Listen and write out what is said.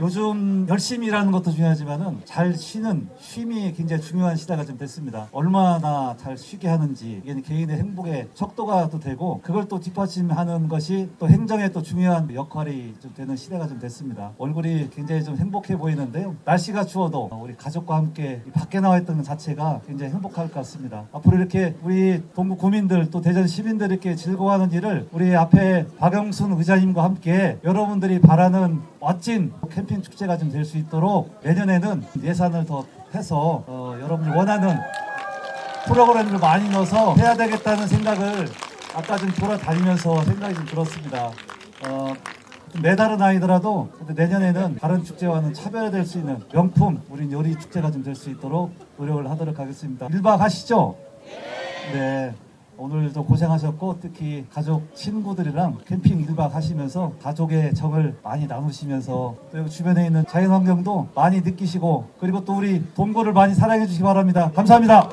요즘 열심히 일하는 것도 중요하지만은 잘 쉬는 쉼이 굉장히 중요한 시대가 좀 됐습니다. 얼마나 잘 쉬게 하는지 이게 개인의 행복의 척도가 또 되고 그걸 또 뒷받침하는 것이 또 행정의 또 중요한 역할이 좀 되는 시대가 좀 됐습니다. 얼굴이 굉장히 좀 행복해 보이는데요. 날씨가 추워도 우리 가족과 함께 이 밖에 나와 있던 것 자체가 굉장히 행복할 것 같습니다. 앞으로 이렇게 우리 동구 구민들 또 대전 시민들 이렇게 즐거워하는 일을 우리 앞에 박영순 의장님과 함께 여러분들이 바라는 멋진 캠핑 축제가 좀 될 수 있도록 내년에는 예산을 더 해서 어, 여러분이 원하는 프로그램을 많이 넣어서 해야 되겠다는 생각을 아까 좀 돌아다니면서 생각이 좀 들었습니다. 어, 좀 메달은 아니더라도 내년에는 다른 축제와는 차별화될 수 있는 명품 우리 요리 축제가 좀 될 수 있도록 노력을 하도록 하겠습니다. 1박 하시죠? 네. 오늘도 고생하셨고 특히 가족 친구들이랑 캠핑 1박 하시면서 가족의 정을 많이 나누시면서 또 주변에 있는 자연환경도 많이 느끼시고 그리고 또 우리 동고를 많이 사랑해 주시기 바랍니다. 감사합니다.